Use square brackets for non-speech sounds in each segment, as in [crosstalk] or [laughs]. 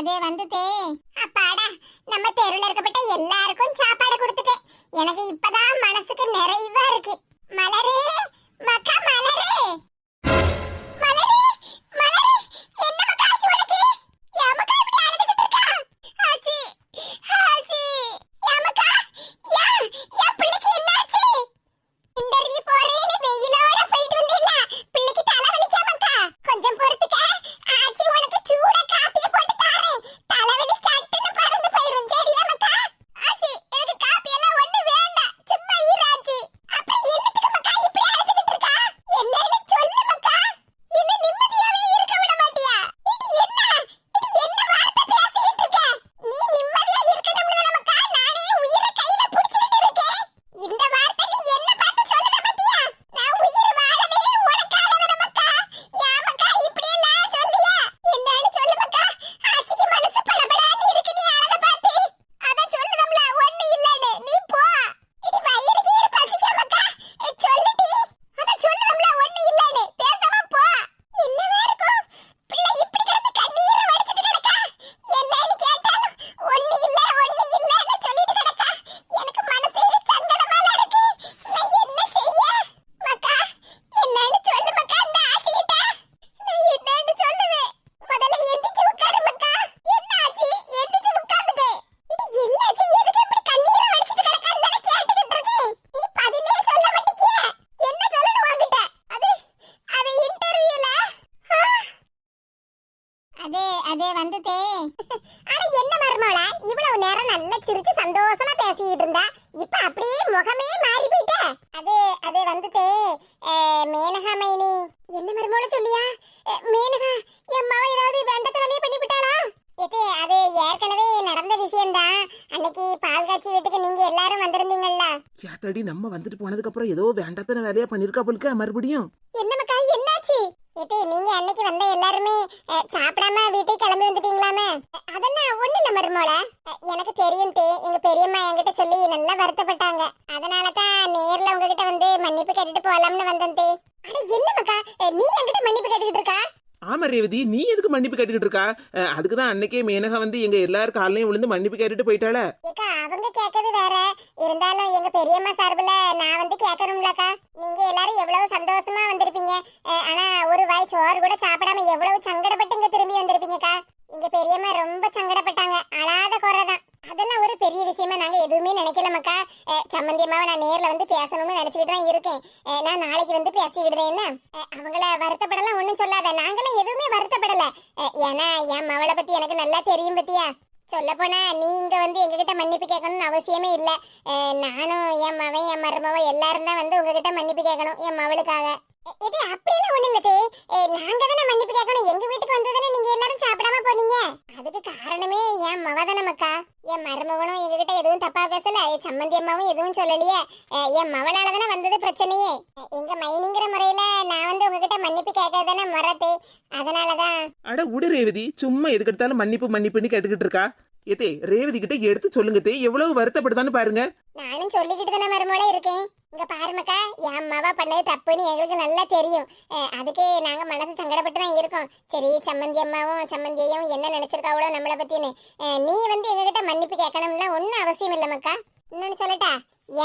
அது வந்துட்டே. அப்பாடா நம்ம தெருவில் இருக்கப்பட்ட எல்லாருக்கும் சாப்பாடு கொடுத்துட்டேன். எனக்கு இப்பதான் மனசுக்கு நிறைவா இருக்கு. மலரே. அன்னைக்கு பால் காய்ச்சி வீட்டுக்கு நீங்க எல்லாரும் வந்திருந்தீங்கல்ல? யாத்தாடி நம்ம வந்துட்டு போனதுக்கு அப்புறம் ஏதோ வேண்டாத்தன வேலையா பண்ணிருக்கா போலுக்க மறுபடியும். என்ன மக்கா என்னாச்சு? எதே நீங்க அன்னைக்கு வந்த எல்லாருமே சாப்பிடாம வீட்டுக்கு கிளம்பி வந்துட்டீங்களாமே? அதெல்லாம் ஒண்ணு இல்ல மருமோள. அஹ், எனக்கு தெரியும் தே எங்க பெரியம்மா என்கிட்ட சொல்லி நல்லா வருத்தப்பட்டாங்க. அதனால தான் நேர்ல உங்ககிட்ட வந்து மன்னிப்பு கேட்டுட்டு போலாம்னு வந்தேன் தே. அட என்ன மக்கா நீ என்கிட்ட மன்னிப்பு கேட்டுக்கிட்டு இருக்கா? ஆமா ரேவதி நீ எதுக்கு மன்னிப்பு கேட்டுக்கிட்டு இருக்கா? அதுக்கு தான் அன்னைக்கே மேனகா வந்து எங்க எல்லாரும் காலையும் விழுந்து மன்னிப்பு கேட்டுட்டு போயிட்டாள? ஏக்கா அவங்க கேட்கறது வேற. இருந்தாலும் எங்க பெரியம்மா சார்பில் நான் வந்து கேட்கணும்லக்கா நீங்க எல்லாரும் எவ்வளவு சந்தோஷமா வந்திருப்பீங்க. ஆனா ஒரு வாய் சோறு கூட சாப்பிடாம எவ்வளவு சங்கடப்பட்டு இங்க திரும்பி வந்திருப்பீங்கக்கா. இங்க பெரியம்மா ரொம்ப சங்கடப்பட்டாங்க. அழாத குறைதான். அதெல்லாம் ஒரு பெரிய விஷயமா நாங்க எதுவுமே நினைக்கல மக்கா நான் நேர்ல வந்து பேசணும்னு நினைச்சுக்கிட்டு தான் இருக்கேன் நான் நாளைக்கு வந்து பேசி விடுறேன் என்ன அவங்கள வருத்தப்படலாம் ஒண்ணும் சொல்லாத. நாங்களும் எதுவுமே வருத்தப்படல. ஏன்னா என் மவளை பத்தி எனக்கு நல்லா தெரியும் பத்தியா? சொல்ல போனா நீ இங்க வந்து எங்ககிட்ட மன்னிப்பு கேட்கணும்னு அவசியமே இல்ல. நானும் என் மவன் என் மருமவ எல்லாரும் தான் வந்து உங்ககிட்ட மன்னிப்பு கேட்கணும் என் மவளுக்காக. இது அப்படியெல்லாம் ஒண்ணு இல்லதே நாங்க தானே மன்னிப்பு கேட்கணும். எங்க வீட்டுக்கு வந்ததுன்னு நீங்க எல்லாரும் சாப்பிடாம போனீங்க? அதுக்கு காரணமே என் மவ தானே மக்கா என் மருமகனும் எங்ககிட்ட எதுவும் தப்பா பேசல. என் சம்மந்தி அம்மாவும் எதுவும் சொல்லலையே. அஹ் என் மவளால தானே வந்தது பிரச்சனையே. எங்க மைனிங்கிற முறையில நான் வந்து உங்ககிட்ட மன்னிப்பு கேட்கறதானே முறத்தே அதனாலதான். அட விடு ரேவதி சும்மா எதுக்கு எடுத்தாலும் மன்னிப்பு மன்னிப்புன்னு கேட்டுக்கிட்டு இருக்கா. ஏத்தே ரேவதி கிட்ட எடுத்து சொல்லுங்க தே எவ்வளவு வருத்தப்படுதான்னு பாருங்க. நானும் சொல்லிக்கிட்டு தானே மருமோல இருக்கேன். இங்க பாருமக்கா என் அம்மாவா பண்ணது தப்புன்னு எங்களுக்கு நல்லா தெரியும். அஹ் அதுக்கே நாங்க மனசு சங்கடப்பட்டு தான் இருக்கோம். சரி சம்மந்தி அம்மாவும் சம்மந்தியையும் என்ன நினைச்சிருக்காவளோ நம்மளை பத்தின்னு. அஹ் நீ வந்து எங்ககிட்ட மன்னிப்பு கேட்கணும்னா ஒன்றும் அவசியம் இல்லை மக்கா. இன்னொன்னு சொல்லட்டா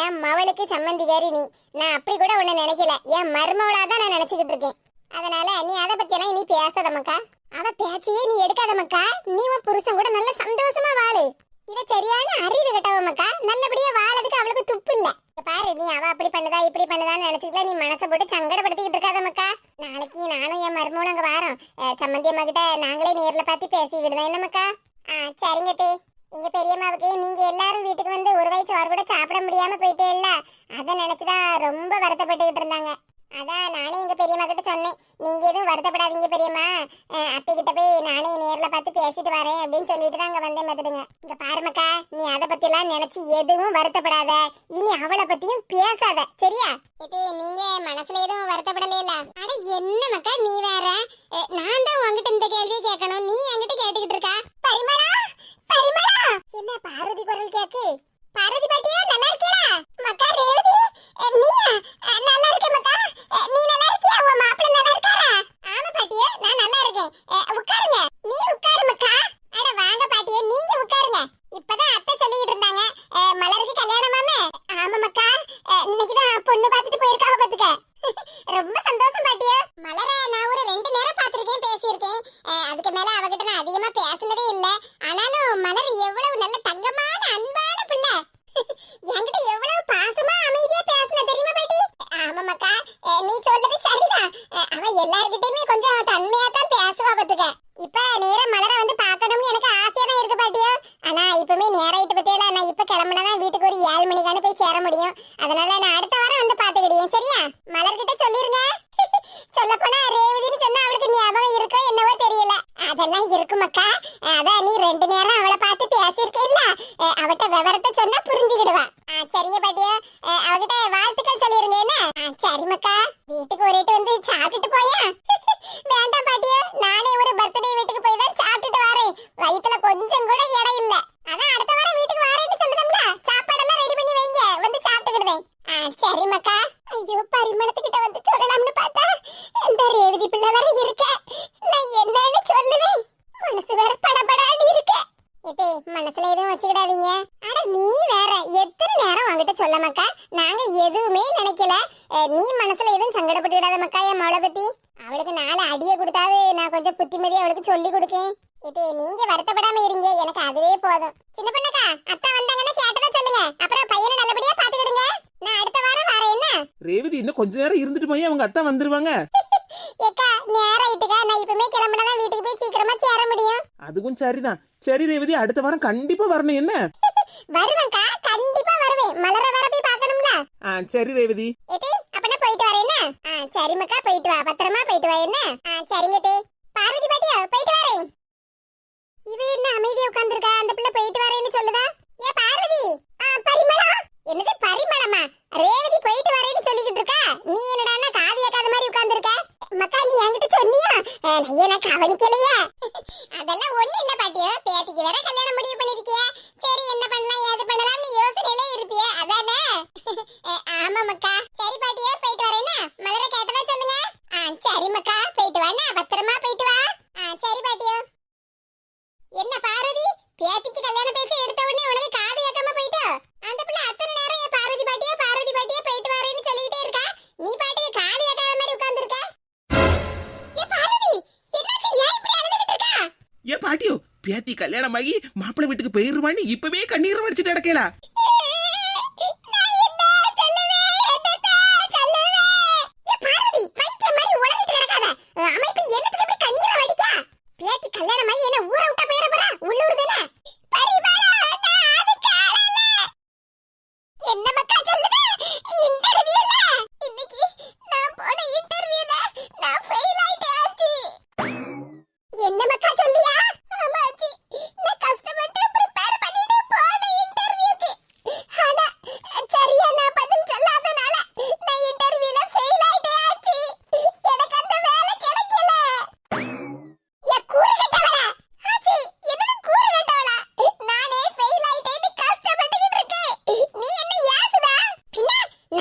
என் மவளுக்கு சம்மந்திகாரி நீ. நான் அப்படி கூட ஒண்ணு நினைக்கல. என் மருமவளா தான் நான் நினைச்சுக்கிட்டு இருக்கேன். அதனால நீ அதை பத்தியெல்லாம் இனி பேசாத மக்கா அவ பேச்சையே நீ எடுக்காத மக்கா நீ உன் புருஷன் கூட நல்ல சந்தோஷமா வாழு இவ சரியான அறிவு கட்டவ மக்கா நல்லபடியா வாழறதுக்கு அவளுக்கு துப்பு இல்ல இங்க பாரு நீ அவ அப்படி பண்ணுதா இப்படி பண்ணுதான்னு நினைச்சுக்கலாம் நீ மனசை போட்டு சங்கடப்படுத்திக்கிட்டு இருக்காத மக்கா நாளைக்கு நானும் என் மருமகளும் அங்க வாரோம் அஹ் சம்மந்தி அம்மா கிட்ட நாங்களே நேர்ல பார்த்து பேசி விடுதோம் என்ன மக்கா ஆ சரிங்க தே எங்க பெரியம்மாவுக்கு நீங்க எல்லாரும் வீட்டுக்கு வந்து ஒரு வயசு சோறு கூட சாப்பிட முடியாம போயிட்டே இல்ல அதை நினைச்சுதான் ரொம்ப வருத்தப்பட்டுக்கிட்டு இருந்தாங்க அதான் நானே எங்க பெரியம்மா கிட்ட சொன்னேன் நீங்க எதுவும் வருத்தப்படாதீங்க பெரியம்மா அஹ் அத்தை கிட்ட போய் நானே நேர்ல பார்த்து பேசிட்டு வரேன் அப்படின்னு சொல்லிட்டு தான் அங்க வந்தேன் பார்த்துடுங்க இங்க பாருமக்கா நீ அதை பத்தி எல்லாம் நினைச்சு எதுவும் வருத்தப்படாத இனி அவளை பத்தியும் பேசாத சரியா இதே நீங்க மனசுல எதுவும் வருத்தப்படலையில? அட என்ன மக்கா நீ வேற? நான் தான் உங்ககிட்ட இந்த கேள்வியை கேட்கணும். நீ என்கிட்ட கேட்டுக்கிட்டு இருக்கா? பரிமளா? பரிமளா? என்ன பார்வதி குரல் கேக்கு? பார்வதி பாட்டியா? நல்ல Magamanes. ரேவதி இன்னும் கொஞ்ச நேரம் இருந்துட்டு போய் அவங்க அத்தா வந்துருவாங்க. ஏக்கா நேரம் ஆயிட்டுக்கா. நான் இப்பவே கிளம்பினா வீட்டுக்கு போய் சீக்கிரமா சேர முடியும். அதுவும் சரிதான். சரி ரேவதி அடுத்த வாரம் கண்டிப்பா வரணும் என்ன? வருவேன்க்கா. கண்டிப்பா வருவேன். மலர வர போய் பார்க்கணும்ல? ஆ சரி ரேவதி. ஏட்டி அப்பனா போயிட்டு வரேன் என்ன? ஆ சரி போயிட்டு வா. பத்திரமா போயிட்டு வா ஆ சரிங்க டே பார்வதி பாட்டியா போயிட்டு வரேன். இவ என்ன அமைதியா உட்கார்ந்திருக்கா? அந்த பிள்ளை போயிட்டு வரேன்னு சொல்லுதா? ஏன் பார்வதி! ஆ பரிமளா! என்னது பரிமளமா? ரேவதி போயிட்டு வரேன்னு சொல்லிக்கிட்டு இருக்கா? நீ என்னடா காது கேட்காத மாதிரி உட்கார்ந்துருக்க? மக்கா நீ என்கிட்ட சொன்னியா? நான் கவனிக்கலையே? [laughs] அதெல்லாம் ஒண்ணு இல்ல பாட்டியா. பேத்திக்கு வேற கல்யாணம் முடிவு கல்யாணம் மாப்பிள்ளை வீட்டுக்கு போயிருவான்னு இப்பவே கண்ணீர் வடிச்சிட்டு கிடக்கலா என்ன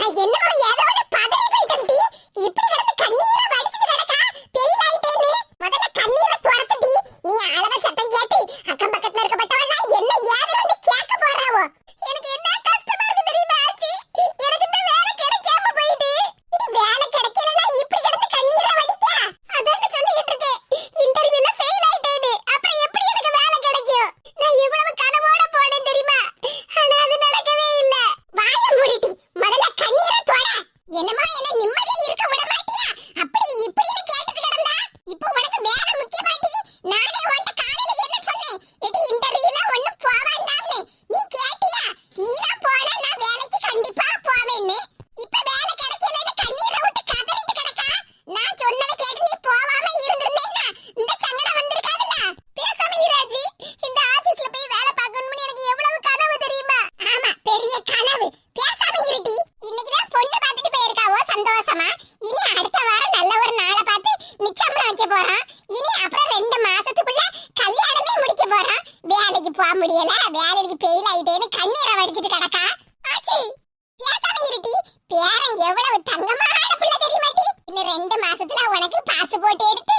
நான் என்ன உனக்கு பாஸ்போர்ட் எடுத்து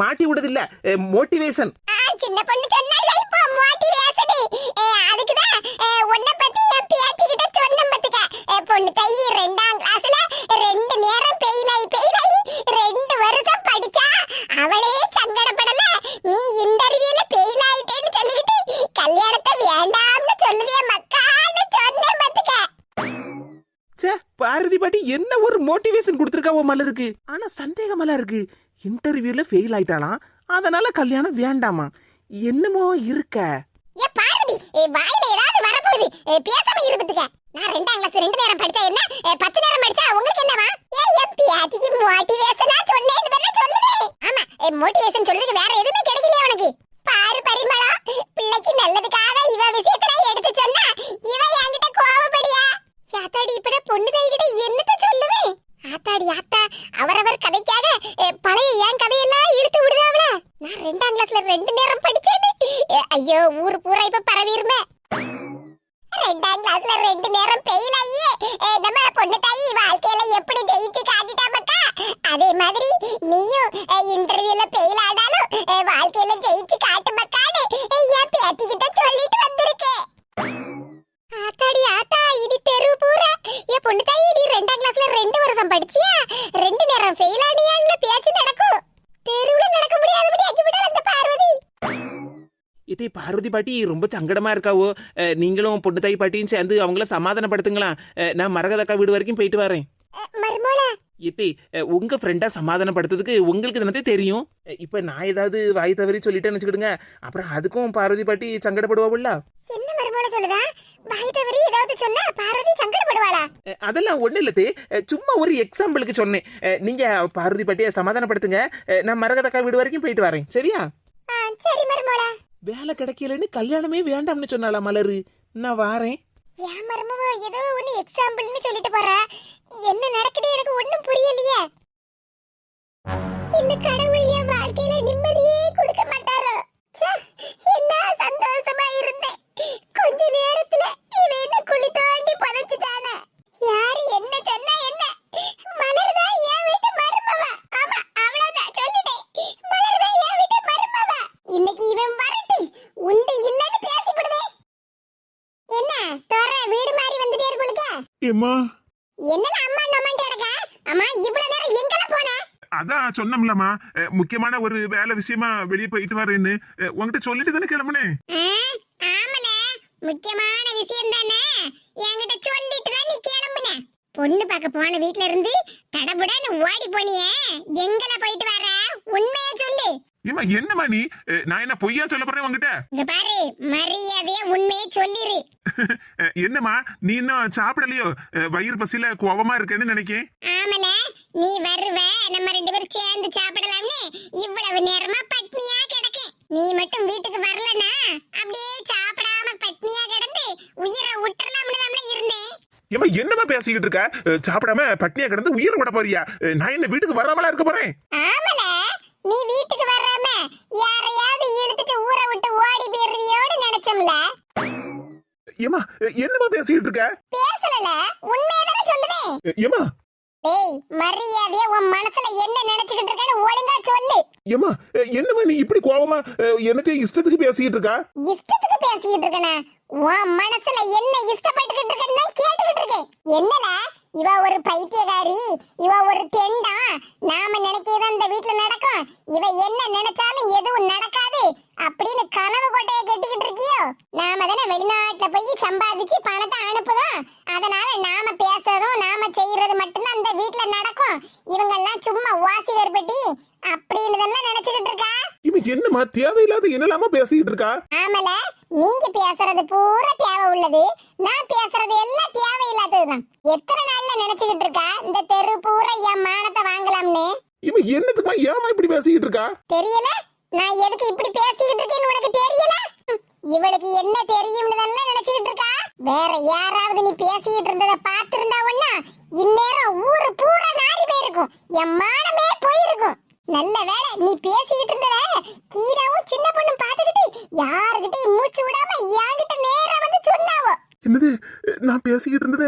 மாட்டி விடுதில்ல. மோட்டிவேஷன் ஆ, சின்ன பொண்ணு சொன்னால இப்போ மோட்டிவேஷன் அதுக்குதான் உன்னை பத்தி என் பேத்தி கிட்ட சொன்னேன் பாத்துக்க. பொண்ணு தை ரெண்டாம் கிளாஸ்ல ரெண்டு நேரம் பெயில் ஆகி பெயில் ஆகி ரெண்டு வருஷம் படிச்சா அவளே சங்கடப்படல. நீ இன்டர்வியூல பெயில் ஆயிட்டேன்னு சொல்லிக்கிட்டு கல்யாணத்தை வேண்டாம்னு சொல்லுதே மக்கான்னு சொன்னேன் பாத்துக்க. பாரதி பாட்டி என்ன ஒரு மோட்டிவேஷன் கொடுத்துருக்காவோ மலருக்கு ஆனா சந்தேகமெல்லாம் இருக்கு. இன்டர்வியூவில் ஃபெயில் ஆயிட்டாலாம் அதனால கல்யாணம் வேண்டாமா? என்னமோ இருக்க. ஏ பார்வதி ஏ, வாயில ஏதாவது வரப்போகுது. ஏ, பேசாம இருந்துக்க. நான் ரெண்டாம் கிளாஸ் ரெண்டு நேரம் படிச்சா என்ன? ஏ, பத்து நேரம் படிச்சா உங்களுக்கு என்னவா? ஏ என் பியாத்திக்கு மோட்டிவேஷனா சொன்னேன்னு தானே சொல்லுதே. ஆமா மோட்டிவேஷன் சொல்றதுக்கு வேற எதுவுமே கிடைக்கலையா உனக்கு. வருஷம் படிச்சியா? ரெண்டு நேரம் ஃபெயில் ஆனியாங்கள பேச்சு நடக்கும்? தெருவுல நடக்க முடியாதபடி ஆக்கிவிட்டாள் அந்த பார்வதி? இதே பார்வதி பாட்டி ரொம்ப சங்கடமா இருக்காவோ? நீங்களும் பொண்ணு தாய் பாட்டியும் சேர்ந்து அவங்கள சமாதானப்படுத்துங்களா? நான் மரகதக்கா வீடு வரைக்கும் போயிட்டு வரேன். மர்மோல இத்தி உங்க ஃப்ரெண்டா சமாதானப்படுத்துறதுக்கு உங்களுக்கு தானே தெரியும். இப்ப நான் ஏதாவது வாய் தவறி சொல்லிட்டேன்னு வச்சுக்கிடுங்க. அப்புறம் அதுக்கும் பார்வதி பாட்டி சங்கடப்படுவாவுல்ல என்ன மர்மோல சொல்லுதா? வாய் தவறி ஏதாவது சொன்னா பார்வதி சங்கடப்படுவாளா? அதெல்லாம் ஒண்ணு இல்லத்தே அஹ், சும்மா ஒரு எக்ஸாம்பிளுக்கு சொன்னேன். நீங்க பார்வதி பாட்டியை சமாதானப்படுத்துங்க. நான் மரகதக்கா வீடு வரைக்கும் போயிட்டு வரேன். சரியா? சரி மர்மோல வேலை கிடைக்கலன்னு கல்யாணமே வேண்டாம்னு சொன்னாலா மலரு. நான் வாரேன். ஏன் ஏதோ ஒண்ணு எக்ஸாம்பிள்னு சொல்லிட்டு போறா. என்ன நடக்குது எனக்கு ஒண்ணும் புரியலையே. இந்த கடவுள் என் வாழ்க்கையில நிம்மதியே கொடுக்க மாட்டாரோ. என்ன சந்தோஷமா இருந்தேன். கொஞ்ச நேரத்துல இவன் என்ன குழி தோண்டி புதைச்சிட்டானே. யாரு என்ன சொன்னா என்ன? மலர்தான் என் வீட்டு மருமவ. ஆமா அவ்வளவுதான் சொல்லிட்டேன். மலர்தான் என் வீட்டு மருமவ. இன்னைக்கு இவன் வரட்டு. உண்டு இல்லன்னு பேசிவிடுதே. என்ன? தோற வீடு மாறி வந்துட்டே இருக்குளுக்கு ஏம்மா? என்னல அம்மா நம்மன்ட்டு கிடக்க? அம்மா இவ்வளவு நேரம் எங்கல போன? அதான் சொன்னோம்லம்மா. முக்கியமான ஒரு வேலை விஷயமா வெளியே போயிட்டு வரேன்னு. உன்கிட்ட சொல்லிட்டு தானே கிளம்புனேன் ஆமல. முக்கியமான விஷயம் தானே. என்கிட்ட சொல்லிட்டு தான் நீ கிளம்புன. பொண்ணு பார்க்க போன வீட்ல இருந்து தடபுடன்னு ஓடி போனியே. எங்கல போயிட்டு வர? உண்மையா சொல்லு. ஏம்மா என்னம்மா நீ? நான் என்ன பொய்யா சொல்ல போறேன் உன்கிட்ட? இங்க பாரு மரியாதையா உண்மையை சொல்லிரு. [laughs] அஹ், என்னம்மா? நீ இன்னும் சாப்பிடலையோ? வயிறு பசியில கோவமா இருக்கேன்னு நினைக்கேன். ஆமல நீ வருவ நம்ம ரெண்டு பேரும் சேர்ந்து சாப்பிடலாம்னு இவ்வளவு நேரமா பட்னியா கிடக்கேன். நீ மட்டும் வீட்டுக்கு வரலனா அப்படியே சாப்பிடாம பட்னியா கிடந்து உயிரை விட்டுறலாம்னு நம்மள இருந்தேன். ஏம்மா என்னம்மா பேசிக்கிட்டு இருக்க? சாப்பிடாம பட்னியா கிடந்து உயிர் விட போறியா? நான் என்ன வீட்டுக்கு வராமலா இருக்க போறேன்? ஆமல நீ வீட்டுக்கு வராம யாரையாவது இழுத்துட்டு ஊரை விட்டு ஓடி போயிருவியோன்னு நினைச்சோம்ல. ஏம்மா அஹ், என்னம்மா பேசிக்கிட்டு இருக்க? பேசலல உண்மையதானே சொல்லுதேன் ஏம்மா? டேய் மரியாதையா உன் மனசுல என்ன நினைச்சுக்கிட்டு இருக்கேன்னு ஒழுங்கா சொல்லு. ஏம்மா அஹ், என்னம்மா நீ இப்படி கோவமா எனக்கு இஷ்டத்துக்கு பேசிக்கிட்டு இருக்கா? இஷ்டத்துக்கு பேசிக்கிட்டு இருக்கேனா? உன் மனசுல என்ன இஷ்டப்பட்டுக்கிட்டு இருக்கேன்னு கேட்டுக்கிட்டு இருக்கேன். என்னல? இவ ஒரு பைத்தியகாரி இவ ஒரு தெண்டா. நாம நினைக்கிறது அந்த வீட்டுல நடக்கும். இவ என்ன நினைச்சாலும் எதுவும் நடக்காது. அப்படின்னு கனவு கொட்டையை கட்டிக்கிட்டு இருக்கியோ? நாம தானே வெளிநாட்டுல போய் சம்பாதிச்சு பணத்தை அனுப்புதோம். அதனால நாம பேசுறதும் நாம செய்யறது மட்டும்தான் அந்த வீட்டுல நடக்கும். இவங்க எல்லாம் சும்மா வாசிகர் பெட்டி அப்படின்னு நினைச்சுக்கிட்டு இருக்கா? இவன் என்னம்மா தேவையில்லாத என்னலாமா பேசிக்கிட்டு இருக்கா ஆமல நீங்க பேசுறது பூரா தேவை உள்ளது. நான் பேசுறது எல்லாம் தேவையில்லாததுதான். எத்தனை நாள்ல நினைச்சுக்கிட்டு இருக்கா இந்த தெரு பூரா என் மானத்தை வாங்கலாம்னு? இவன் என்னத்துக்குமா ஏமா இப்படி பேசிக்கிட்டு இருக்கா தெரியல? நான் எதுக்கு இப்படி பேசிக்கிட்டு இருக்கேன்னு உனக்கு தெரியல? இவளுக்கு என்ன தெரியும்னு தானே நினைச்சுக்கிட்டு இருக்கா வேற யாராவது நீ பேசிக்கிட்டு இருந்தத பார்த்திருந்தா ஒண்ணா இந்நேரம் ஊரு பூரா நாரி போயிருக்கும். என் மானமே போயிருக்கும். நல்ல வேளை நீ பேசிக்கிட்டு இருந்தத கீராவும் சின்ன பொண்ணும் பார்த்துக்கிட்டு யாருகிட்டயும் மூச்சு விடாம என்கிட்ட நேரா வந்து சொன்னாவோ? என்னது? நான் பேசிக்கிட்டு இருந்தத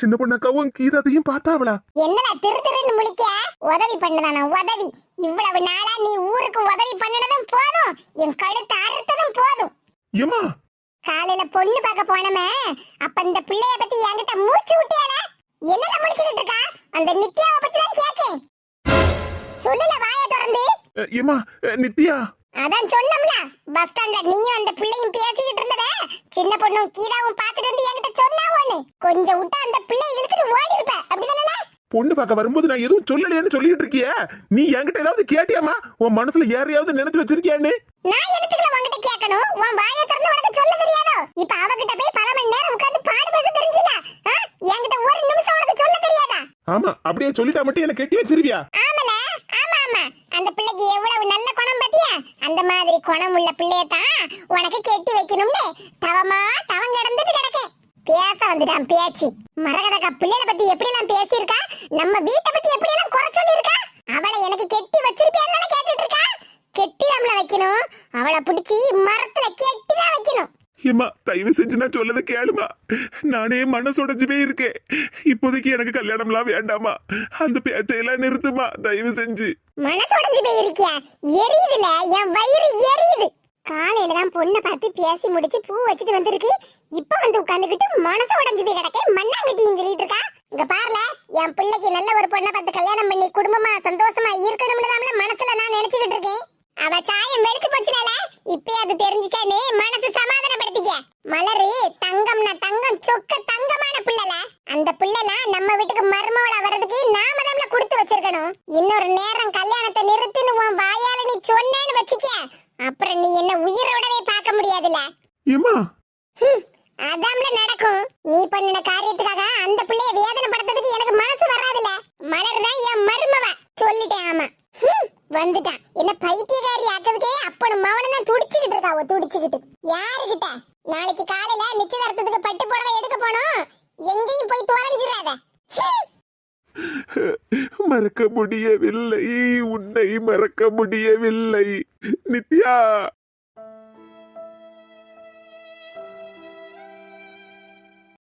சின்ன பொண்ணாக்காவும் கீதாத்தையும் பார்த்தாவளா? என்னல திரு திருன்னு முழிக்க உதவி பண்ணுதானா? உதவி. இவ்வளவு நாளா நீ ஊருக்கு உதவி பண்ணினதும் போதும். என் கழுத்து அறுத்ததும் போதும். ஏமா காலையில பொண்ணு பார்க்க போனமே. அப்ப இந்த பிள்ளைய பத்தி என்கிட்ட மூச்சு விட்டியால என்னல முழிச்சுக்கிட்டு இருக்கா? அந்த நித்யாவை பத்தி தான் கேக்கேன் சொல்லல வாய திறந்து. ஏமா நித்யா? அதான் சொன்னோம்ல. பஸ் ஸ்டாண்ட்ல நீயும் அந்த பிள்ளையும் பேசிக்கிட்டு இருந்தத. சின்ன பொண்ணும் கீதாவும் பாத்துட்டு வந்து என்கிட்ட சொன்னா ஒண்ணு கொஞ்சம் விட்டா அந்த பிள்ளை இழுத்துட்டு ஓடி இருப்ப அப்படிதானே பொண்ணு பார்க்க வரும்போது நான் எதுவும் சொல்லலையேன்னு சொல்லிட்டு இருக்கிய. நீ என்கிட்ட ஏதாவது கேட்டியாமா உன் மனசுல யாரையாவது நினைச்சு வச்சிருக்கியான்னு? நான் எதுக்குல உன்கிட்ட கேட்கணும்? உன் வாயை திறந்து உனக்கு சொல்ல தெரியாதோ? இப்ப அவகிட்ட போய் பல மணி நேரம் உட்கார்ந்து பாடு பேச தெரிஞ்சில என்கிட்ட ஒரு நிமிஷம் உனக்கு சொல்ல தெரியாதா? ஆமா அப்படியே சொல்லிட்டா மட்டும் என்ன கெட்டி வச்சிருவியா? ஆமல. ஆமா ஆமா. அந்த பிள்ளைக்கு எவ்வளவு நல்ல குணம் பாத்தியா? அந்த மாதிரி குணம் உள்ள பிள்ளைய தான் உனக்கு கெட்டி வைக்கணும்னு தவமா தவம் கிடந்துட்டு கிடக்கேன். பேச வந்துட்டான் பேச்சு. மரகதக்கா பிள்ளைகளை பத்தி எப்படி எல்லாம் பேசியிருக்கா? நம்ம வீட்டை பத்தி எப்படி எல்லாம் குறை சொல்லியிருக்கா? அவளை எனக்கு கெட்டி வச்சிருப்பியான்னு கேட்டுட்டு இருக்கா கெட்டியாம்ல வைக்கணும். அவளை பிடிச்சி மரத்துல கெட்டிதான் வைக்கணும். ஏமா தயவு செஞ்சு நான் சொல்லத கேளுமா. நானே மனசுடைஞ்சு போய் இருக்கேன். இப்போதைக்கு எனக்கு கல்யாணம்லாம் வேண்டாமா அந்த பேச்சையெல்லாம் நிறுத்துமா தயவு செஞ்சு. மனசு உடைஞ்சு போயிருக்கியா எரியுதுல என் வயிறு எரியுது. காலையில தான் பொண்ணை பார்த்து பேசி முடிச்சு பூ வச்சுட்டு வந்திருக்கு. இப்ப வந்து உட்கார்ந்துகிட்டு மனசு உடைஞ்சு போய் கிடக்க. மண்ணாங்கட்டியும் சொல்லிட்டு இருக்கா? இங்க பாருல என் பிள்ளைக்கு நல்ல ஒரு பொண்ணை பார்த்து கல்யாணம் பண்ணி குடும்பமா சந்தோஷமா இருக்கணும்னு தான் மனசுல நான் நினைச்சுக்கிட்டு இருக்கேன். அவ சாயம் வெளுத்து போச்சுல இப்பயே அது தெரிஞ்சுச்சானே மனசு சமாதானப்படுத்திக்க. மலரு தங்கம்னா தங்கம் சொக்க தங்கமான பிள்ளைல அந்த பிள்ளைலாம் நம்ம வீட்டுக்கு மருமவளா வர்றதுக்கு நாம தான் கொடுத்து வச்சிருக்கணும். இன்னொரு நேரம் கல்யாணத்தை நிறுத்துன்னு உன் வாயால நீ சொன்னேன்னு வச்சுக்க. அப்புறம் நீ என்ன உயிரோடவே பார்க்க முடியாதுல. ஏமா அதாம்ல நடக்கும். நீ பண்ணின காரியத்துக்காக அந்த பிள்ளைய வேதனைப்படுத்துறதுக்கு எனக்கு மனசு வராதுல மலர் தான் என் மருமவ. சொல்லிட்டேன் ஆமா. ஹம், வந்துட்டான். என்ன பைத்தியக்காரி ஆக்குறதுக்கே அப்பனும் மவனும் தான் துடிச்சுக்கிட்டு இருக்காவோ துடிச்சுக்கிட்டு. யாருகிட்ட? நாளைக்கு காலையில நிச்சயதார்த்தத்துக்கு பட்டு புடவை எடுக்க போனோம் எங்கேயும் போய் தொலைஞ்சிடாத. மறக்க முடியவில்லை. உன்னை மறக்க முடியவில்லை. நித்யா!